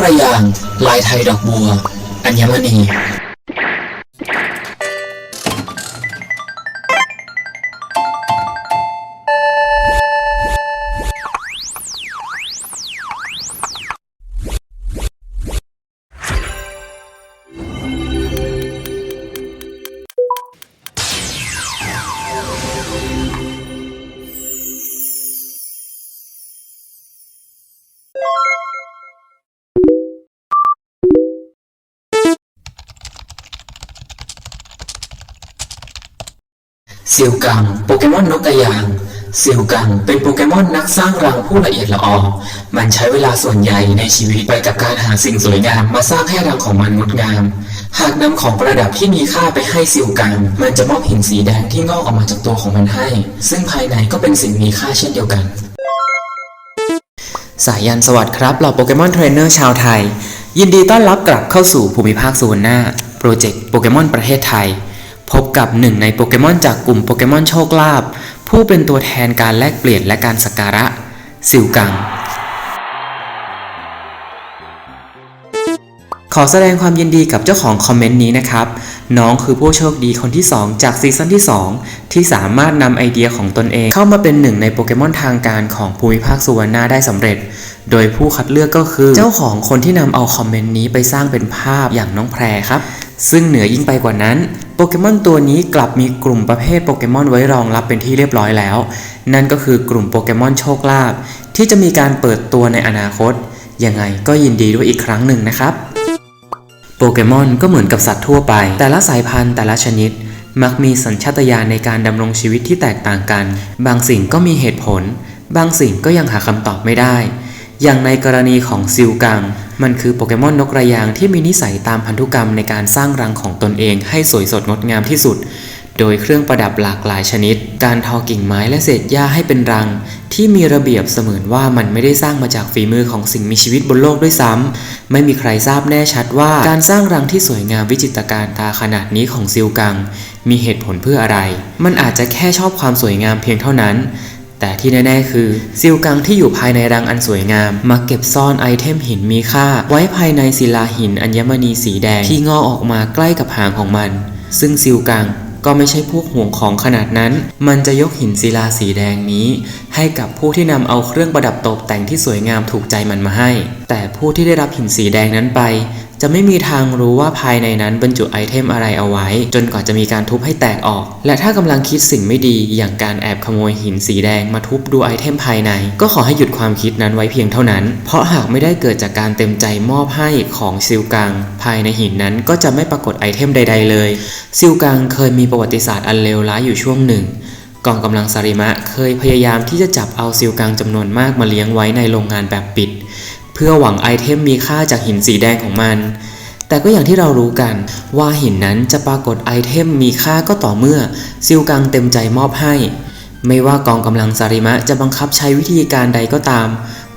กระยาง ลายไทยดอกบัว อัญมณี เซียวกังโปเกมอนนกกระยางเซียวกังเป็นโปเกมอนนักสร้างรังผู้ละเอียดละออมันใช้เวลาส่วนใหญ่ในชีวิตไปกับการหาสิ่งสวยงามมาสร้างให้รังของมันงดงาม หากนำของประดับที่มีค่าไปให้เซียวกัง มันจะมอบหินสีแดงที่งอกออกมาจากตัวของมันให้ ซึ่งภายในก็เป็นสิ่งมีค่าเช่นเดียวกัน สายยันสวัสดีครับเหล่าโปเกมอนเทรนเนอร์ชาวไทย ยินดีต้อนรับกลับเข้าสู่ภูมิภาคสุวรรณาโปรเจกต์โปเกมอนประเทศไทย พบกับหนึ่งในโปเกมอนจากกลุ่มโปเกมอนโชคลาภผู้เป็นตัวแทนการแลกเปลี่ยนและการสักการะซิลกัง ขอแสดงความยินดีกับเจ้าของคอมเมนต์นี้นะครับ น้องคือผู้โชคดีคนที่ 2 จากซีซั่นที่ 2 ที่สามารถนำไอเดียของตนเอง เข้ามาเป็นหนึ่งในโปเกมอนทางการของภูมิภาคสุวรรณาได้สำเร็จ โดยผู้คัดเลือกก็คือ เจ้าของคนที่นำเอาคอมเมนต์นี้ไปสร้างเป็นภาพอย่างน้องแพรครับ ซึ่งเหนือยิ่งไปกว่านั้นโปเกมอนตัวนี้กลับมีกลุ่มประเภทโปเกมอนไว้รองรับเป็นที่เรียบร้อยแล้ว นั่นก็คือกลุ่มโปเกมอนโชคลาภที่จะมีการเปิดตัวในอนาคตยังไงก็ยินดีด้วยอีกครั้งหนึ่งนะครับ โปเกมอนก็เหมือนกับสัตว์ทั่วไป แต่ละสายพันธุ์แต่ละชนิด มักมีสัญชาตญาณในการดำรงชีวิตที่แตกต่างกัน บางสิ่งก็มีเหตุผล บางสิ่งก็ยังหาคำตอบไม่ได้ อย่างในกรณีของซิลกัง มันคือโปเกมอนนกระยางที่มีนิสัยตามพันธุกรรมในการสร้างรังของตนเองให้สวยสดงดงามที่สุด โดยเครื่องประดับหลากหลายชนิด การทอกิ่งไม้และเศษหญ้าให้เป็นรัง ที่มีระเบียบเสมือนว่ามันไม่ได้สร้างมาจากฝีมือของสิ่งมีชีวิตบนโลกด้วยซ้ำไม่มีใครทราบแน่ชัดว่าการสร้างรังที่สวยงามวิจิตรการตาขนาดนี้ของซิลกัง มีเหตุผลเพื่ออะไร มันอาจจะแค่ชอบความสวยงามเพียงเท่านั้นแต่ที่แน่ ๆ คือซิลกังที่อยู่ภายในรังอันสวยงามมักเก็บซ่อนไอเทมหินมีค่า ไว้ภายในศิลาหินอัญมณีสีแดงที่งอกออกมาใกล้กับหางของมัน ซึ่งซิลกัง ก็ไม่ใช่พวกห่วงของขนาดนั้น มันจะยกหินศิลาสีแดงนี้ ให้กับผู้ที่นำเอาเครื่องประดับตกแต่งที่สวยงามถูกใจมันมาให้ แต่ผู้ที่ได้รับหินสีแดงนั้นไป จะไม่มีทางรู้ว่าภายในนั้นบรรจุไอเทมอะไรเอาไว้ จนกว่าจะมีการทุบให้แตกออก และถ้ากำลังคิดสิ่งไม่ดีอย่างการแอบขโมยหินสีแดงมาทุบดูไอเทมภายใน ก็ขอให้หยุดความคิดนั้นไว้เพียงเท่านั้น เพราะหากไม่ได้เกิดจากการเต็มใจมอบให้ของซิลกัง ภายในหินนั้นก็จะไม่ปรากฏไอเทมใด ๆ เลย ซิลกังเคยมีประวัติศาสตร์อันเลวร้ายอยู่ช่วงหนึ่งกองกำลังซาริมะเคยพยายามที่จะจับเอาซิลกังจำนวนมากมาเลี้ยงไว้ในโรงงานแบบปิด เพื่อหวังไอเทมมีค่าจากหินสีแดงของมัน แต่ก็อย่างที่เรารู้กันว่าหินนั้นจะปรากฏไอเทมมีค่าก็ต่อเมื่อซิลกังเต็มใจมอบให้ ไม่ว่ากองกำลังซาริมะจะบังคับใช้วิธีการใดก็ตาม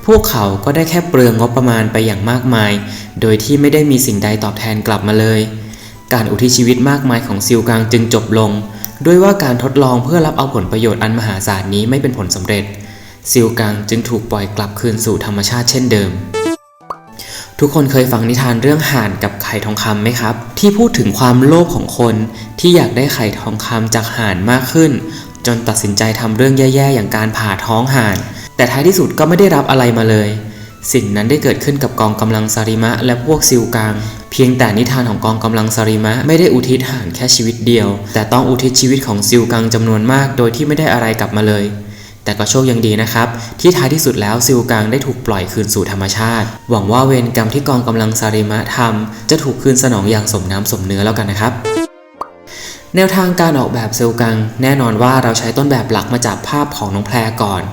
พวกเขาก็ได้แค่เปลืองงบประมาณไปอย่างมากมาย โดยที่ไม่ได้มีสิ่งใดตอบแทนกลับมาเลย การอุทิศชีวิตมากมายของซิลกังจึงจบลง ด้วยว่าการทดลองเพื่อรับเอาผลประโยชน์อันมหาศาลนี้ไม่เป็นผลสำเร็จ ซิลกังจึงถูกปล่อยกลับคืนสู่ธรรมชาติเช่นเดิม ทุกคนเคยฟังนิทานเรื่องห่านกับไข่ทองคำไหมครับ ที่พูดถึงความโลภของคนที่อยากได้ไข่ทองคำจากห่านมากขึ้น จนตัดสินใจทำเรื่องแย่ๆ อย่างการผ่าท้องห่าน แต่ท้ายที่สุดก็ไม่ได้รับอะไรมาเลย สิ่งนั้นได้เกิดขึ้นกับกองกำลังซาริมะ และพวกซิลกางเพียงแต่นิทานของกองกำลังซาริมะไม่ได้อุทิศห่านแค่ชีวิตเดียว แต่ต้องอุทิศชีวิตของซิลกังจำนวนมาก โดยที่ไม่ได้อะไรกลับมาเลย แต่ก็โชคยังดีนะครับ ที่ท้ายที่สุดแล้วซิลกังได้ถูกปล่อยคืนสู่ธรรมชาติ หวังว่าเวรกรรมที่กองกำลังซาริมะทำจะถูกคืนสนองอย่างสมน้ำสมเนื้อแล้วกันนะครับแนวทางการออกแบบเซลกัง แน่นอนว่าเราใช้ต้นแบบหลักมาจากภาพของน้องแพรก่อน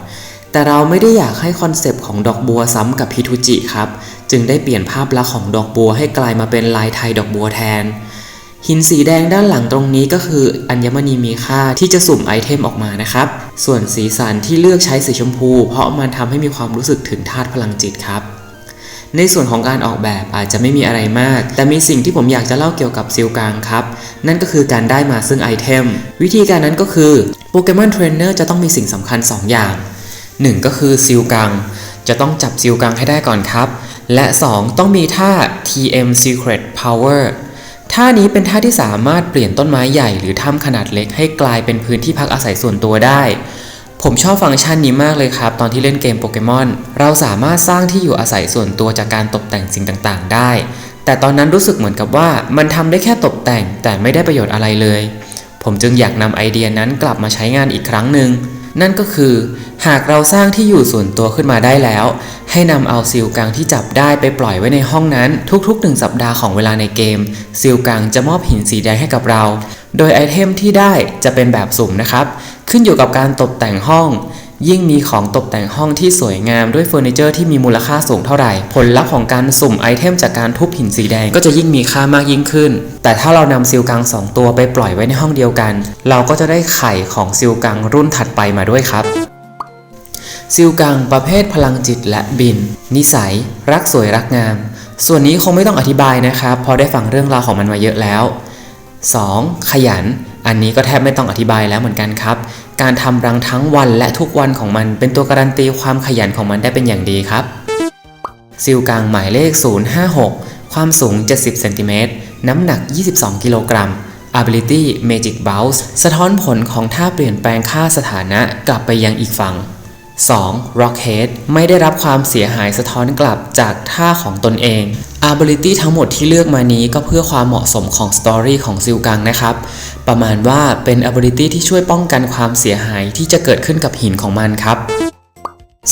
แต่เราไม่ได้อยากให้คอนเซปต์ของดอกบัวซ้ำกับพิทุจิครับ จึงได้เปลี่ยนภาพลักษณ์ของดอกบัวให้กลายมาเป็นลายไทยดอกบัวแทน หินสีแดงด้านหลังตรงนี้ก็คืออัญมณีมีค่าที่จะสุ่มไอเทมออกมานะครับ ส่วนสีสันที่เลือกใช้สีชมพู เพราะมันทำให้มีความรู้สึกถึงธาตุพลังจิตครับในส่วนของการออกแบบอาจจะไม่มีอะไรมาก แต่มีสิ่งที่ผมอยากจะเล่าเกี่ยวกับซิลกางครับ นั่นก็คือการได้มาซึ่งไอเทม วิธีการนั้นก็คือโปเกมอนเทรนเนอร์จะต้องมีสิ่งสำคัญ 2 อย่าง 1 ก็คือซิลกังจะต้องจับซิลกังให้ได้ก่อนครับ และ 2 ต้องมีท่า TM Secret Power ท่านี้เป็นท่าที่สามารถเปลี่ยนต้นไม้ใหญ่หรือถ้ำขนาดเล็กให้กลายเป็นพื้นที่พักอาศัยส่วนตัวได้ ผมชอบฟังก์ชันนี้มากเลยครับ ตอนที่เล่นเกมโปเกมอน เราสามารถสร้างที่อยู่อาศัยส่วนตัวจากการตกแต่งสิ่งต่างๆ ได้ แต่ตอนนั้นรู้สึกเหมือนกับว่ามันทำได้แค่ตกแต่งแต่ไม่ได้ประโยชน์อะไรเลย ผมจึงอยากนำไอเดียนั้นกลับมาใช้งานอีกครั้งหนึ่ง นั่นก็คือ หากเราสร้างที่อยู่ส่วนตัวขึ้นมาได้แล้ว ให้นำเอาซิลกังที่จับได้ไปปล่อยไว้ในห้องนั้นทุกๆหนึ่งสัปดาห์ของเวลาในเกม ซิลกังจะมอบหินสีแดงให้กับเรา โดยไอเทมที่ได้จะเป็นแบบสุ่มนะครับ ขึ้นอยู่กับการตกแต่งห้อง ยิ่งมีของตกแต่งห้องที่สวยงามด้วยเฟอร์นิเจอร์ที่มีมูลค่าสูงเท่าไหร่ ผลลัพธ์ของการสุ่มไอเทมจากการทุบหินสีแดงก็จะยิ่งมีค่ามากยิ่งขึ้น แต่ถ้าเรานำซิลกังสองตัวไปปล่อยไว้ในห้องเดียวกัน เราก็จะได้ไข่ของซิลกังรุ่นถัดไปมาด้วยครับซิลกังประเภทพลังจิตและบิน นิสัย รักสวยรักงาม ส่วนนี้คงไม่ต้องอธิบายนะครับพราะได้ฟังเรื่องราวของมันมาเยอะแล้ว 2. ขยัน อันนี้ก็แทบไม่ต้องอธิบายแล้วเหมือนกันครับ การทำรังทั้งวันและทุกวันของมัน เป็นตัวการันตีความขยันของมันได้เป็นอย่างดีครับซิลกางหมายเลข 056 ความสูง 70เซนติเมตรน้ำหนัก 22 กิโลกรัม Ability Magic Bounce สะท้อนผลของท่าเปลี่ยนแปลงค่าสถานะกลับไปยังอีกฝั่ง 2. Rockhead ไม่ได้รับความเสียหายสะท้อนกลับจากท่าของตนเอง Ability ทั้งหมดที่เลือกมานี้ก็เพื่อความเหมาะสมของสตอรี่ของซิลกังนะครับ ประมาณว่าเป็น Ability ที่ช่วยป้องกันความเสียหายที่จะเกิดขึ้นกับหินของมันครับ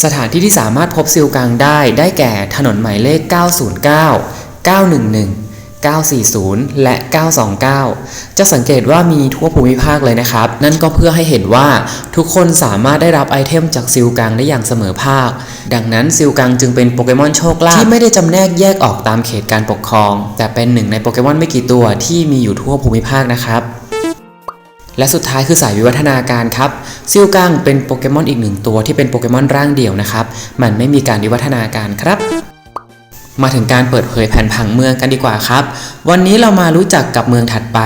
สถานที่ที่สามารถพบซิลกังได้ได้แก่ถนนหมายเลข 909 911 940 และ 929 จะสังเกตว่ามีทั่วภูมิภาคเลยนะครับ นั่นก็เพื่อให้เห็นว่าทุกคนสามารถได้รับไอเทมจากซิลกังได้อย่างเสมอภาค ดังนั้นซิลกังจึงเป็นโปเกมอนโชคลาภที่ไม่ได้จำแนกแยกออกตามเขตการปกครอง แต่เป็นหนึ่งในโปเกมอนไม่กี่ตัวที่มีอยู่ทั่วภูมิภาคนะครับและสุดท้ายคือสายวิวัฒนาการครับซิลกังเป็นโปเกมอนอีกหนึ่งตัวที่เป็นโปเกมอนร่างเดี่ยวนะครับ มันไม่มีการวิวัฒนาการครับ มาถึงการเปิดเผยแผนผังเมืองกันดีกว่าครับ วันนี้เรามารู้จักกับเมืองถัดไป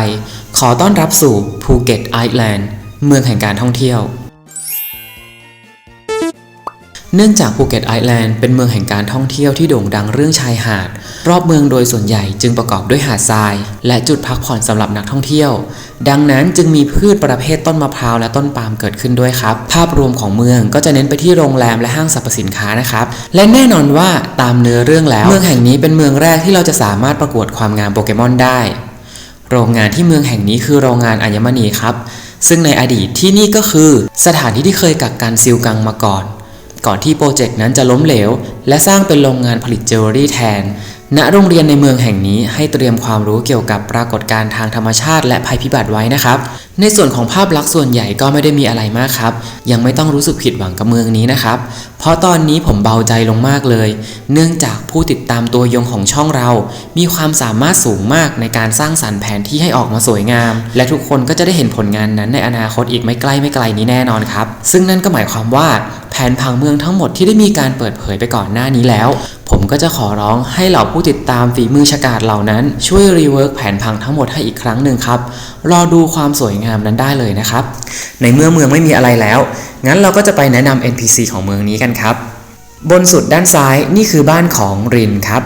ขอต้อนรับสู่ภูเก็ตไอแลนด์ เมืองแห่งการท่องเที่ยว เนื่องจากภูเก็ตไอแลนด์เป็นเมืองแห่งการท่องเที่ยวที่โด่งดังเรื่องชายหาด รอบเมืองโดยส่วนใหญ่จึงประกอบด้วยหาดทราย และจุดพักผ่อนสำหรับนักท่องเที่ยว ดังนั้นจึงมีพืชประเภทต้นมะพร้าวและต้นปาล์มเกิดขึ้นด้วยครับ ภาพรวมของเมืองก็จะเน้นไปที่โรงแรมและห้างสรรพสินค้านะครับ และแน่นอนว่าตามเนื้อเรื่องแล้ว เมืองแห่งนี้เป็นเมืองแรกที่เราจะสามารถประกวดความงามโปเกมอนได้ โรงงานที่เมืองแห่งนี้คือโรงงานอัญมณีครับซึ่งในอดีตที่นี่ก็คือสถานที่ที่เคยกักกันซิลกังมาก่อน ก่อนที่โปรเจกต์นั้นจะล้มเหลว และสร้างเป็นโรงงานผลิตเจวเวลรี่แทน ณ โรงเรียนในเมืองแห่งนี้ให้เตรียมความรู้เกี่ยวกับปรากฏการณ์ทางธรรมชาติและภัยพิบัติไว้นะครับ ในส่วนของภาพลักษณ์ส่วนใหญ่ก็ไม่ได้มีอะไรมากครับ ยังไม่ต้องรู้สึกผิดหวังกับเมืองนี้นะครับ เพราะตอนนี้ผมเบาใจลงมากเลย เนื่องจากผู้ติดตามตัวยงของช่องเรา มีความสามารถสูงมากในการสร้างสรรค์แผนที่ให้ออกมาสวยงาม และทุกคนก็จะได้เห็นผลงานนั้นในอนาคตอีกไม่ใกล้ไม่ไกลนี้แน่นอนครับ ซึ่งนั่นก็หมายความว่า แผนผังเมืองทั้งหมดที่ได้มีการเปิดเผยไปก่อนหน้านี้แล้ว ผมก็จะขอร้องให้เหล่าผู้ติดตามฝีมือฉกาจเหล่านั้น ช่วยรีเวิร์กแผนผังทั้งหมดให้อีกครั้งหนึ่งครับ รอดูความสวยงามนั้นได้เลยนะครับ ในเมื่อเมืองไม่มีอะไรแล้ว งั้นเราก็จะไปแนะนำ NPC ของเมืองนี้กันครับ บนสุดด้านซ้ายนี่คือบ้านของรินครับ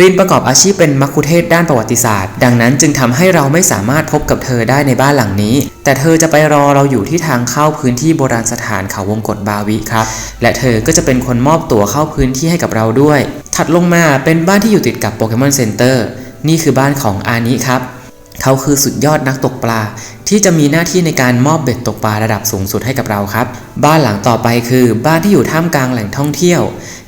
รินประกอบอาชีพเป็นมัคคุเทศก์ด้านประวัติศาสตร์ ดังนั้นจึงทำให้เราไม่สามารถพบกับเธอได้ในบ้านหลังนี้ แต่เธอจะไปรอเราอยู่ที่ทางเข้าพื้นที่โบราณสถานเขาวงกฏบาวิครับ และเธอก็จะเป็นคนมอบตั๋วเข้าพื้นที่ให้กับเราด้วย ถัดลงมาเป็นบ้านที่อยู่ติดกับโปเกมอนเซ็นเตอร์นี่คือบ้านของอานิครับ เขาคือสุดยอดนักตกปลา ที่จะมีหน้าที่ในการมอบเบ็ดตกปลาระดับสูงสุดให้กับเราครับ บ้านหลังต่อไปคือบ้านที่อยู่ท่ามกลางแหล่งท่องเที่ยว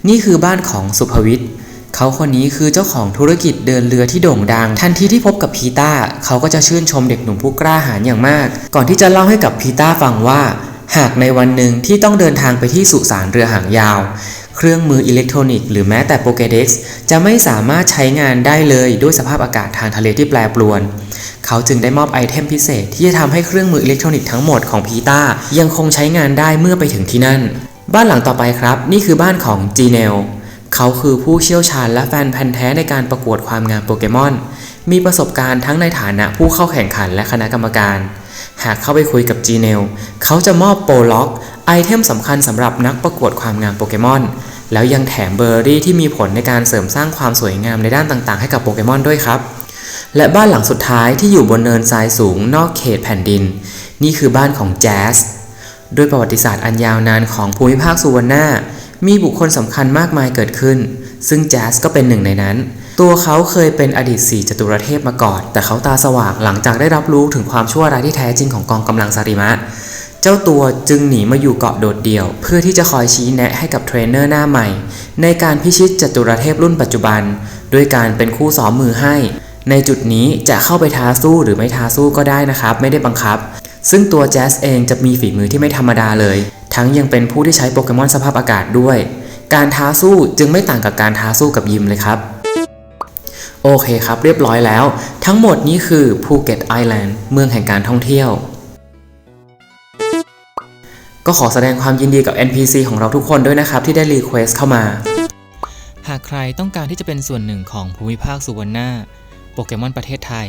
นี่คือบ้านของสุภวิทย์ เขาคนนี้คือเจ้าของธุรกิจเดินเรือที่โด่งดัง ทันทีที่พบกับพีตาเขาก็จะชื่นชมเด็กหนุ่มผู้กล้าหาญอย่างมาก ก่อนที่จะเล่าให้กับพีตาฟังว่า หากในวันหนึ่งที่ต้องเดินทางไปที่สุสานเรือหางยาว เครื่องมืออิเล็กทรอนิกส์หรือแม้แต่โปเกเด็กซ์จะไม่สามารถใช้งานได้เลยด้วยสภาพอากาศทางทะเลที่แปรปรวนเขาจึงได้มอบไอเทมพิเศษที่จะทำให้เครื่องมืออิเล็กทรอนิกส์ทั้งหมดของพีตายังคงใช้งานได้เมื่อไปถึงที่นั่น บ้านหลังต่อไปครับ นี่คือบ้านของจีเนล เขาคือผู้เชี่ยวชาญและแฟนพันธ์แท้ในการประกวดความงามโปเกมอน มีประสบการณ์ทั้งในฐานะผู้เข้าแข่งขันและคณะกรรมการ หากเข้าไปคุยกับจีเนลเขาจะมอบโปรล็อก ไอเทมสำคัญสำหรับนักประกวดความงามโปเกมอน แล้วยังแถมเบอร์รี่ที่มีผลในการเสริมสร้างความสวยงามในด้านต่างๆ ให้กับโปเกมอนด้วยครับ และบ้านหลังสุดท้ายที่อยู่บนเนินทรายสูงนอกเขตแผ่นดิน นี่คือบ้านของแจ๊สด้วยประวัติศาสตร์อันยาวนานของภูมิภาคสุวรรณา มีบุคคลสำคัญมากมายเกิดขึ้น ซึ่งแจ๊สก็เป็นหนึ่งในนั้น ตัวเขาเคยเป็นอดีตสี่จตุรเทพมาก่อน แต่เขาตาสว่างหลังจากได้รับรู้ถึงความชั่วร้ายที่แท้จริงของกองกำลังซาริมะ เจ้าตัวจึงหนีมาอยู่เกาะโดดเดี่ยว เพื่อที่จะคอยชี้แนะให้กับเทรนเนอร์หน้าใหม่ ในการพิชิตจตุรเทพรุ่นปัจจุบัน ด้วยการเป็นคู่ซ้อมมือให้ ในจุดนี้จะเข้าไปท้าสู้หรือไม่ท้าสู้ก็ได้นะครับ ไม่ได้บังคับซึ่งตัวแจสเองจะมีฝีมือที่ไม่ธรรมดาเลย ทั้งยังเป็นผู้ที่ใช้โปเกมอนสภาพอากาศด้วย การท้าสู้จึงไม่ต่างกับการท้าสู้กับยิมเลยครับ โอเคครับเรียบร้อยแล้ว ทั้งหมดนี้คือภูเก็ตไอแลนด์เมืองแห่งการท่องเที่ยว ก็ขอแสดงความยินดีกับ NPC ของเราทุกคนด้วยนะครับ ที่ได้รีเควสเข้ามา หากใครต้องการที่จะเป็นส่วนหนึ่งของภูมิภาคสุวรรณาโปเกมอนประเทศไทย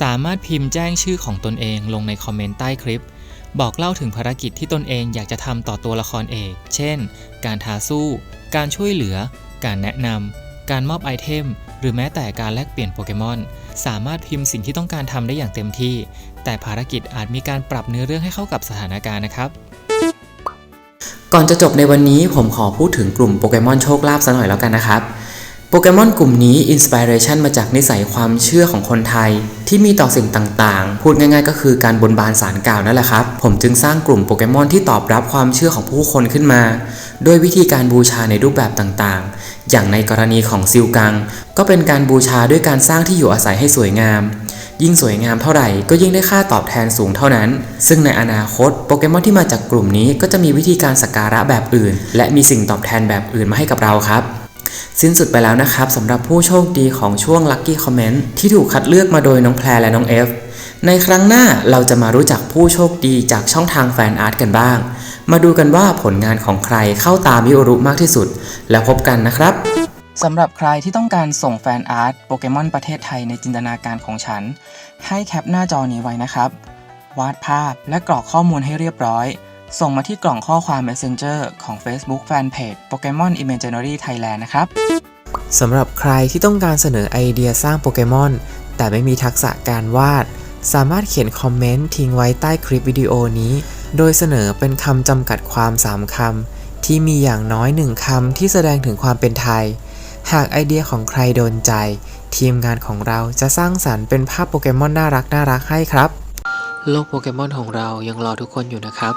สามารถพิมพ์แจ้งชื่อของตนเองลงในคอมเมนต์ใต้คลิป บอกเล่าถึงภารกิจที่ตนเองอยากจะทำต่อตัวละครเอก เช่น การท้าสู้ การช่วยเหลือ การแนะนำ การมอบไอเทม หรือแม้แต่การแลกเปลี่ยนโปเกมอน สามารถพิมพ์สิ่งที่ต้องการทำได้อย่างเต็มที่ แต่ภารกิจอาจมีการปรับเนื้อเรื่องให้เข้ากับสถานการณ์นะครับ ก่อนจะจบในวันนี้ผมขอพูดถึงกลุ่มโปเกมอนโชคลาภซะหน่อยแล้วกันนะครับ โปเกมอนกลุ่มนี้อินสปิเรชันมาจากนิสัยความเชื่อของคนไทย ที่มีต่อสิ่งต่างๆ พูดง่ายๆ ก็คือการบนบานสารกล่าวนั่นแหละครับ ผมจึงสร้างกลุ่มโปเกมอนที่ตอบรับความเชื่อของผู้คนขึ้นมา โดยวิธีการบูชาในรูปแบบต่างๆ อย่างในกรณีของซิลกัง ก็เป็นการบูชาด้วยการสร้างที่อยู่อาศัยให้สวยงาม ยิ่งสวยงามเท่าไหร่ ก็ยิ่งได้ค่าตอบแทนสูงเท่านั้น ซึ่งในอนาคตโปเกมอนที่มาจากกลุ่มนี้ก็จะมีวิธีการสักการะแบบอื่น และมีสิ่งตอบแทนแบบอื่นมาให้กับเราครับ สิ้นสุดไปแล้วนะครับสำหรับผู้โชคดีของช่วง Lucky Comment ที่ถูกคัดเลือกมาโดยน้องแพรและน้องเอฟในครั้งหน้าเราจะมารู้จักผู้โชคดีจากช่องทางแฟนอาร์ตกันบ้าง มาดูกันว่าผลงานของใครเข้าตามิโอรุมากที่สุด แล้วพบกันนะครับสำหรับใครที่ต้องการส่งแฟนอาร์ตโปเกมอนประเทศไทยในจินตนาการของฉัน ให้แคปหน้าจอนี้ไว้นะครับ วาดภาพและกรอกข้อมูลให้เรียบร้อย ส่งมาที่กล่องข้อความ Messenger ของ Facebook Fanpage Pokemon Imaginary Thailand นะครับสำหรับใครที่ต้องการเสนอไอเดียสร้างโปเกมอน แต่ไม่มีทักษะการวาด สามารถเขียนคอมเมนต์ทิ้งไว้ใต้คลิปวิดีโอนี้ โดยเสนอเป็นคำจำกัดความ 3 คำ ที่มีอย่างน้อย 1คำที่แสดงถึงความเป็นไทย หากไอเดียของใครโดนใจ ทีมงานของเราจะสร้างสรรค์เป็นภาพโปเกมอนน่ารักน่ารักให้ครับ โลกโปเกมอนของเรายังรอทุกคนอยู่นะครับ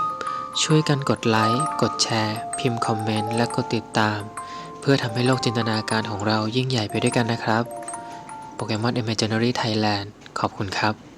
ช่วยกันกดไลค์ กดแชร์ พิมพ์คอมเมนต์ และกดติดตาม เพื่อทำให้โลกจินตนาการของเรายิ่งใหญ่ไปด้วยกันนะครับ Pokemon Imaginary Thailand ขอบคุณครับ